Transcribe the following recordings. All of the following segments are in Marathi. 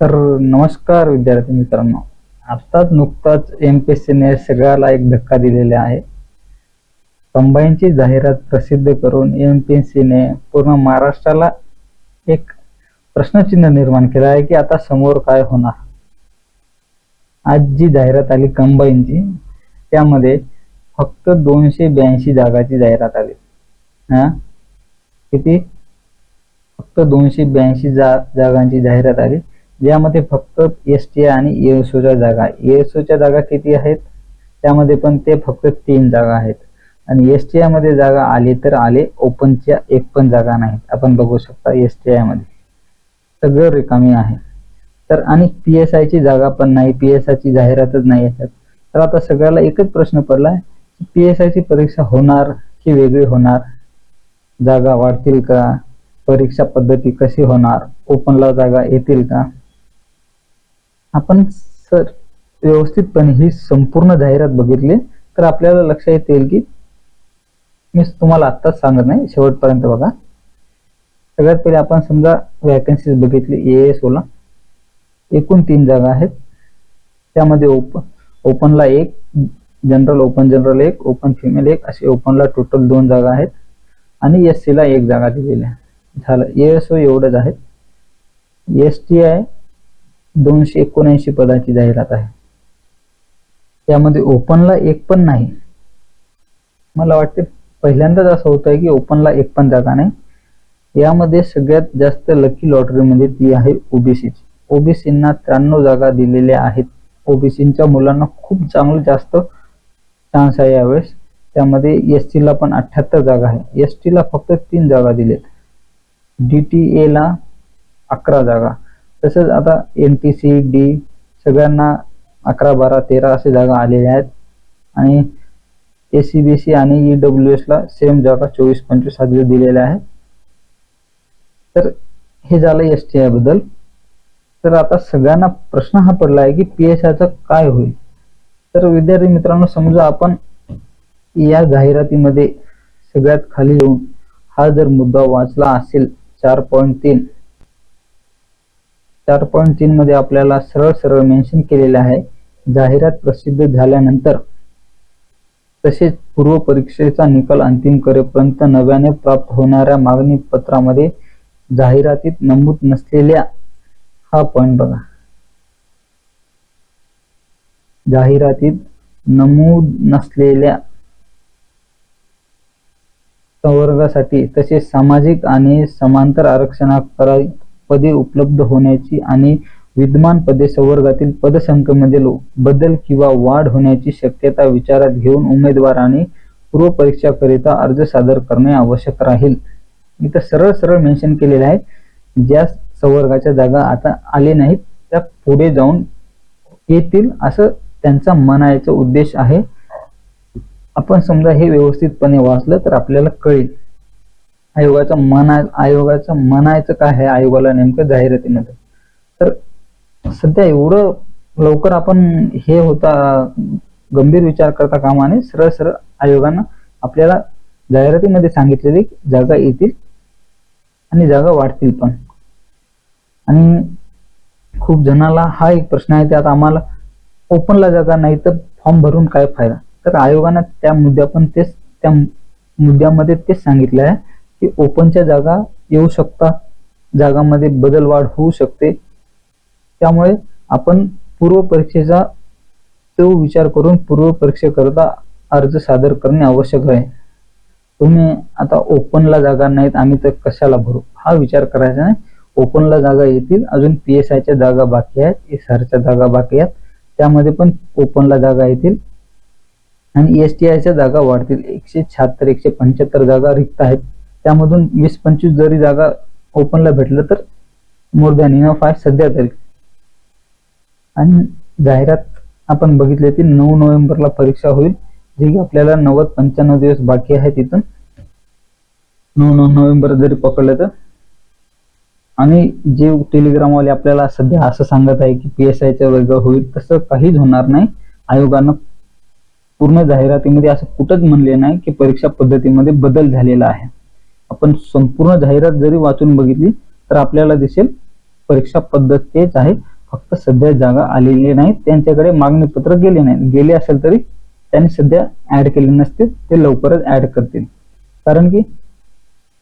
तर नमस्कार विद्यार्थी मित्रांनो. आत्ताच नुकताच एम पी सीने सगळ्याला एक धक्का दिलेला आहे. कंबाईनची जाहिरात प्रसिद्ध करून एम पी सीने पूर्ण महाराष्ट्राला एक प्रश्नचिन्ह निर्माण केलं आहे की आता समोर काय होणार. आज जी जाहिरात आली कंबाईनची त्यामध्ये फक्त दोनशे ब्याऐंशी जागाची जाहिरात आली. हा? किती? फक्त दोनशे ब्याऐंशी जा जागांची जाहिरात आली. यामध्ये फक्त एस टी आणि एएसओच्या जागा. एएसओच्या जागा किती आहेत? त्यामध्ये पण ते फक्त तीन जागा आहेत. आणि एस टी मध्ये जागा आली तर आले ओपनच्या एक पण जागा नाहीत. आपण बघू शकता एस टी मध्ये. सगळं रिकामी आहे. तर आणि पी एस आयची जागा पण नाही. पी एस आयची जाहिरातच नाही याच्यात तर आता सगळ्याला एकच प्रश्न पडलाय आहे पी एस आयची परीक्षा होणार की वेगळी होणार? जागा वाढतील का? परीक्षा पद्धती कशी होणार? ओपनला जागा येतील का? आपण सर व्यवस्थितपणे ही संपूर्ण जाहिरात बघितली तर आपल्याला लक्षात येईल की मी तुम्हाला आत्ताच सांगत नाही शेवटपर्यंत बघा. सगळ्यात पहिले आपण समजा वॅकन्सीज बघितली ए एस ओला एकूण तीन जागा आहेत. त्यामध्ये ओप ओपनला एक जनरल ओपन जनरल एक ओपन फिमेल एक असे ओपनला टोटल दोन जागा आहेत. आणि एस सीला एक जागा दिलेली आहे. झालं. एस ओ एवढंच आहे. एस टी आय दोनशे एकोणऐंशी पदाची जाहिरात आहे. त्यामध्ये ओपनला एक पण नाही. मला वाटते पहिल्यांदाच असं होत आहे की ओपनला एक पण जागा नाही. यामध्ये सगळ्यात जास्त लकी लॉटरी म्हणजे ती आहे ओबीसीची ओबीसींना त्र्याण्णव जागा दिलेल्या आहेत. ओबीसीच्या मुलांना खूप चांगलं जास्त चान्स आहे यावेळेस. त्यामध्ये एस टीला पण अठ्याहत्तर जागा आहे. एस टीला फक्त तीन जागा दिलेत. डी टी एला अकरा जागा. तसंच आता एन टी सी डी सगळ्यांना अकरा बारा तेरा असे जागा आलेल्या आहेत. आणि ए सी बी सी आणि ई डब्ल्यू एसला सेम जागा चोवीस पंचवीस हजार दिलेल्या आहेत. तर हे झालं एस टी आयबद्दल तर आता सगळ्यांना प्रश्न हा पडला आहे की पी एस आयचं काय होईल? तर विद्यार्थी मित्रांनो समजा आपण या जाहिरातीमध्ये सगळ्यात खाली येऊन हा जर मुद्दा वाचला असेल चार पॉईंट तीन चार पॉईंट तीन मध्ये आपल्याला सरळ सरळ मेन्शन केलेले आहे. जाहिरात प्रसिद्ध झाल्यानंतर तसेच पूर्व परीक्षेचा निकाल अंतिम करेपर्यंत नव्याने प्राप्त होणाऱ्या मागणी पत्रामध्ये जाहिरातीत नमूद नसलेल्या हा पॉईंट बघा. जाहिरातीत नमूद नसलेल्या संवर्गासाठी तसेच सामाजिक आणि समांतर आरक्षणा पदे उपलब्ध होण्याची आणि विद्यमान पदे संवर्गातील पदसंख्येमधील बदल किंवा वाढ होण्याची शक्यता विचारात घेऊन उमेदवाराने पूर्व परीक्षाकरिता अर्ज सादर करणे आवश्यक राहील. इथं सरळ सरळ मेन्शन केलेलं आहे ज्या संवर्गाच्या जागा आता आले नाहीत त्या पुढे जाऊन येतील असं त्यांचा म्हणायचा उद्देश आहे. आपण समजा हे व्यवस्थितपणे वाचलं तर आपल्याला कळेल. आयोगाचं मन आयोगाचं म्हणायचं काय आहे आयोगाला नेमकं जाहिरातीमध्ये? तर सध्या एवढं लवकर आपण हे होता गंभीर विचार करता कामाने सरळ सरळ आयोगानं आपल्याला जाहिरातीमध्ये सांगितलेली जागा येतील आणि जागा वाढतील पण. आणि खूप जणाला हा एक प्रश्न आहे त्यात आम्हाला ओपनला जागा नाही तर फॉर्म भरून काय फायदा? तर आयोगानं त्या मुद्द्या पण तेच त्या मुद्द्यामध्ये तेच सांगितलं आहे. की ओपनच्या जागा येऊ शकतात जागामध्ये बदल वाढ होऊ शकते. त्यामुळे आपण पूर्व परीक्षेचा तो विचार करून पूर्व परीक्षेकरता अर्ज सादर करणे आवश्यक आहे. तुम्ही आता ओपनला जागा नाहीत आम्ही तर कशाला भरू? हा विचार करायचा नाही. ओपनला जागा येतील अजून पी एस आयच्या जागा बाकी आहेत एस आरच्या जागा बाकी आहेत. त्यामध्ये पण ओपनला जागा येतील. आणि एस टी आयच्या जागा वाढतील. एकशे शहात्तर एकशे पंच्याहत्तर जागा रिक्त आहेत. त्यामधून वीस पंचवीस जरी जागा ओपनला भेटलं तर मोर दॅन इनफ आहे सध्या तरी. आणि जाहिरात आपण बघितले ती नऊ नोव्हेंबरला परीक्षा होईल जे की आपल्याला नव्वद पंच्याण्णव दिवस बाकी आहे तिथून. नऊ नऊ नोव्हेंबर जरी पकडलं तर. आणि जे टेलिग्रामवाले आपल्याला सध्या असं सांगत आहे की पी एस आयचं वर्ग होईल तसं काहीच होणार नाही. आयोगानं पूर्ण जाहिरातीमध्ये असं कुठंच म्हणले नाही की परीक्षा पद्धतीमध्ये बदल झालेला आहे. आपण संपूर्ण जाहिरात जरी वाचून बघितली तर आपल्याला दिसेल परीक्षा पद्धत तेच आहे. फक्त सध्या जागा आलेली नाही. त्यांच्याकडे मागणी पत्र गेले नाही. गेले असेल तरी त्यांनी सध्या ऍड केले नसते ते लवकरच ऍड करतील. कारण की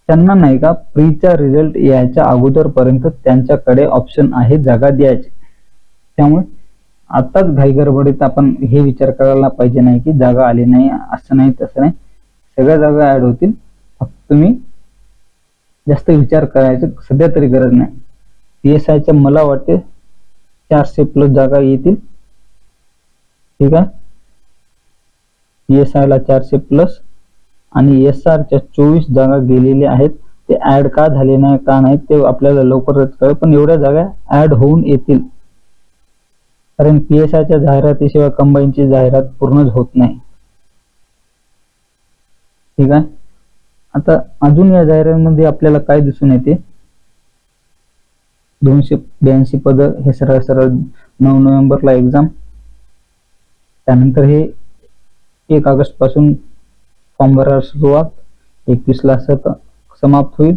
त्यांना नाही का प्रीचा रिझल्ट यायच्या अगोदरपर्यंत त्यांच्याकडे ऑप्शन आहे जागा द्यायची. त्यामुळे आताच घाईगडबडीत आपण हे विचार करायला पाहिजे नाही की जागा आली नाही असं नाही तसं नाही. सगळ्या जागा ऍड होतील. फक्त तुम्ही जास्त विचार करायचं सध्या तरी गरज नाही. पी एस आयच्या मला वाटते चारशे प्लस जागा येतील. ठीक आहे? पी एस आयला चारशे प्लस आणि एस आरच्या चोवीस जागा गेलेल्या आहेत. ते ऍड का झाले नाही का नाही ते आपल्याला लवकरच कळेल. पण एवढ्या जागा ऍड होऊन येतील. कारण पी एस आयच्या जाहिरातीशिवाय कंबाईनची जाहिरात पूर्णच होत नाही. ठीक आहे? आता अजून या जाहिरातीमध्ये आपल्याला काय दिसून येते? दोनशे ब्याऐंशी पद हे सरळ सरळ नऊ नोव्हेंबरला एक्झाम त्यानंतर हे एक ऑगस्टपासून फॉर्म भरायला सुरुवात. एकवीस ला समाप्त होईल.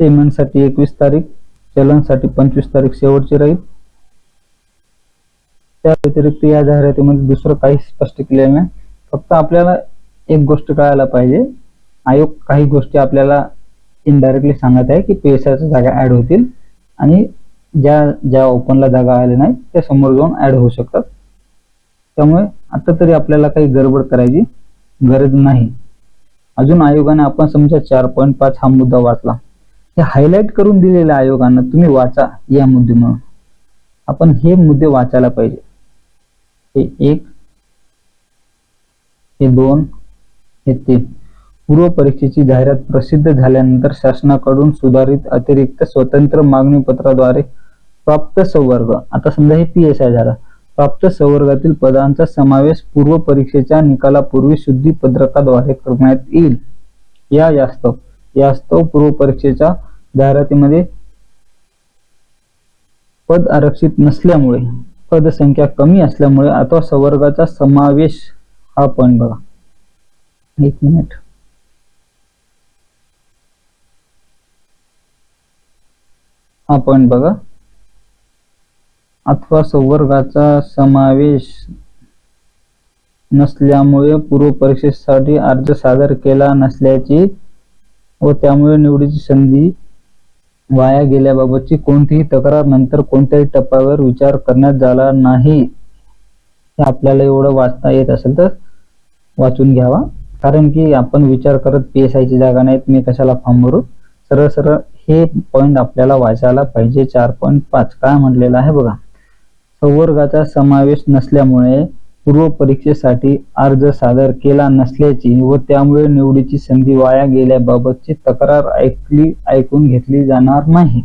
पेमेंटसाठी एकवीस तारीख चलनसाठी पंचवीस तारीख शेवटची राहील. त्या व्यतिरिक्त या जाहिरातीमध्ये दुसरं काही स्पष्ट केलेलं नाही. फक्त आपल्याला एक गोष्ट कळायला पाहिजे. आयोग काही गोष्टी आपल्याला इनडायरेक्टली सांगत आहे की पेसाच्या जागा ऍड होतील आणि ज्या ज्या ओपनला जागा आल्या नाही त्या समोर जाऊन ऍड होऊ शकतात. त्यामुळे आता तरी आपल्याला काही गडबड करायची गरज नाही. अजून आयोगाने आपण समजा चार पॉईंट पाच हा मुद्दा वाचला. हे हायलाइट करून दिलेल्या आयोगानं तुम्ही वाचा या मुद्दे म्हणून. आपण हे मुद्दे वाचायला पाहिजे. हे एक हे दोन येते पूर्व परीक्षेची जाहिरात प्रसिद्ध झाल्यानंतर शासनाकडून सुधारित अतिरिक्त स्वतंत्र मागणी पत्राद्वारे प्राप्त संवर्ग आता समजा हे पी एस आय झाला प्राप्त संवर्गातील पदांचा समावेश पूर्व परीक्षेच्या निकालापूर्वी शुद्धी पत्रकाद्वारे करण्यात येईल. या यास्तव यास्तव पूर्व परीक्षेच्या जाहिरातीमध्ये पद आरक्षित नसल्यामुळे पदसंख्या कमी असल्यामुळे अथवा संवर्गाचा समावेश हा पण बघा. एक मिनिट. हा पॉइंट बघा. अथवा संवर्गाचा समावेश नसल्यामुळे पूर्व परीक्षेसाठी अर्ज सादर केला नसल्याची व त्यामुळे निवडीची संधी वाया गेल्याबाबतची कोणतीही तक्रार नंतर कोणत्याही टप्प्यावर विचार करण्यात झाला नाही. हे आपल्याला एवढं वाचता येत असेल तर वाचून घ्यावा. कारण की आपण विचार करत पी एस आयची जागा नाहीत मी कशाला फॉर्म भरू? सरळ सरळ हे पॉईंट आपल्याला वाचायला पाहिजे. चार पॉईंट पाच. काय म्हटलेलं आहे बघा. संवर्गाचा समावेश नसल्यामुळे पूर्व परीक्षेसाठी अर्ज सादर केला नसल्याची व त्यामुळे निवडीची संधी वाया गेल्याबाबतची तक्रार ऐकली ऐकून घेतली जाणार नाही.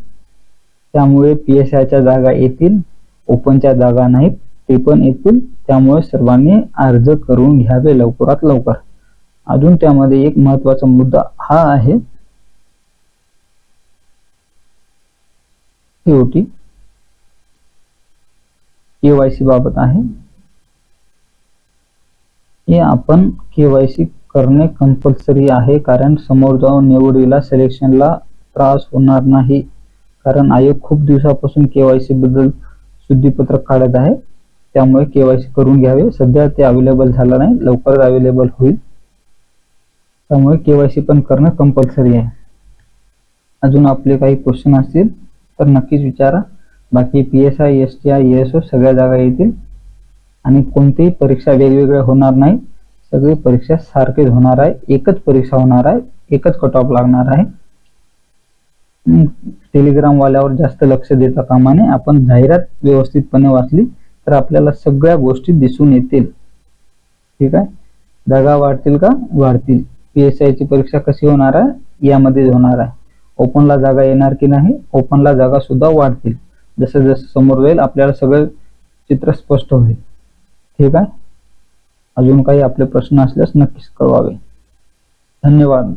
त्यामुळे पी एस आयच्या जागा येतील ओपनच्या जागा नाहीत ते पण येतील. त्यामुळे सर्वांनी अर्ज करून घ्यावे लवकरात लवकर. अजून त्यामध्ये एक महत्त्वाचा मुद्दा हा आहे. होती केवायसी बाबत आहे. हे आपण केवायसी करणे कंपल्सरी आहे कारण समोर जाऊन निवडीला सिलेक्शनला त्रास होणार नाही. कारण आयोग खूप दिवसापासून केवायसी बद्दल शुद्धीपत्रक काढत आहे. त्यामुळे केवायसी करून घ्यावे. सध्या ते अवेलेबल झालं नाही. लवकरच अवेलेबल होईल. त्यामुळे केवायसी पण करणं कंपल्सरी आहे. अजून आपले काही क्वेश्चन असतील तर नक्कीच विचारा. बाकी P S I S T I S O सगळ्या जागा येतील. आणि कोणतीही परीक्षा वेगवेगळ्या होणार नाही. सगळी परीक्षा सारखीच होणार आहे. एकच परीक्षा होणार आहे. एकच कट ऑफ लागणार आहे. टेलिग्राम वाल्यावर जास्त लक्ष देता कामाने आपण जाहिरात व्यवस्थितपणे वाचली तर आपल्याला सगळ्या गोष्टी दिसून येतील. ठीक आहे? जागा वाढतील का? वाढतील. पीएसआय ची परीक्षा कशी होणार आहे? यामध्येच होणार आहे. ओपनला जागा येणार की नाही? ओपनला जागा सुद्धा वाढतील. जसं जसं समोर जाईल आपल्याला सगळं चित्र स्पष्ट होईल. ठीक आहे? अजून काही आपले प्रश्न असल्यास नक्कीच कळवावे. धन्यवाद.